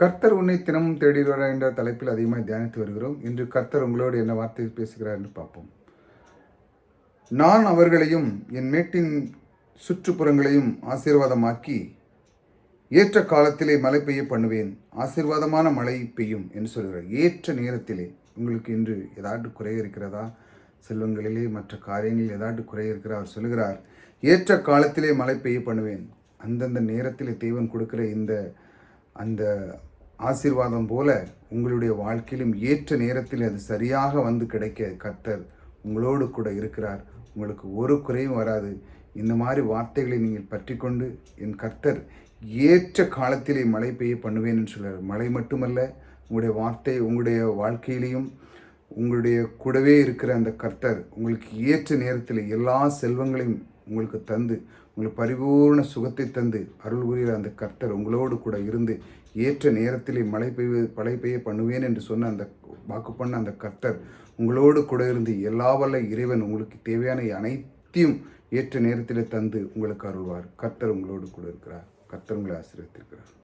கர்த்தர் உன்னை தினமும் தேடுகிறாரா என்ற தலைப்பில் அதிகமாக தியானித்து வருகிறோம். இன்று கர்த்தர் உங்களோடு என்ன வார்த்தை பேசுகிறார் என்று பார்ப்போம். நான் அவர்களையும் என் மேட்டின் சுற்றுப்புறங்களையும் ஆசீர்வாதமாக்கி ஏற்ற காலத்திலே மழை பெய்ய பண்ணுவேன். ஆசீர்வாதமான மழை பெய்யும் என்று சொல்கிறார். ஏற்ற நேரத்திலே உங்களுக்கு இன்று ஏதாட்டு குறை இருக்கிறதா? செல்வங்களிலே மற்ற காரியங்களில் ஏதாட்டு குறை இருக்கிறார் அவர் சொல்லுகிறார் ஏற்ற காலத்திலே மழை பெய்ய பண்ணுவேன். அந்தந்த நேரத்திலே தேவன் கொடுக்கிற இந்த அந்த ஆசீர்வாதம் போல உங்களுடைய வாழ்க்கையிலும் ஏற்ற நேரத்தில் அது சரியாக வந்து கிடைக்க கர்த்தர் உங்களோடு கூட இருக்கிறார். உங்களுக்கு ஒரு குறையும் வராது. இந்த மாதிரி வார்த்தைகளை நீங்கள் பற்றி கொண்டு என் கர்த்தர் ஏற்ற காலத்திலே மழை பெய்ய பண்ணுவேன் என்று சொல்கிறார் மழை மட்டுமல்ல உங்களுடைய வார்த்தை உங்களுடைய வாழ்க்கையிலையும் உங்களுடைய கூடவே இருக்கிற அந்த கர்த்தர் உங்களுக்கு ஏற்ற நேரத்தில் எல்லா செல்வங்களையும் உங்களுக்கு தந்து உங்களுக்கு பரிபூர்ண சுகத்தை தந்து அருள் புரிகிற அந்த கர்த்தர் உங்களோடு கூட இருந்து ஏற்ற நேரத்திலே மழை பெய்வது மழை பெய்ய பண்ணுவேன் என்று சொன்ன அந்த வாக்கு பண்ண அந்த கர்த்தர் உங்களோடு கூட இருந்து எல்லா வல்ல இறைவன் உங்களுக்கு தேவையான அனைத்தையும் ஏற்ற நேரத்தில் தந்து உங்களுக்கு அருள்வார். கர்த்தர் உங்களோடு கூட இருக்கிறார். கர்த்தர் உங்களை ஆசீர்வதித்திருக்கிறார்.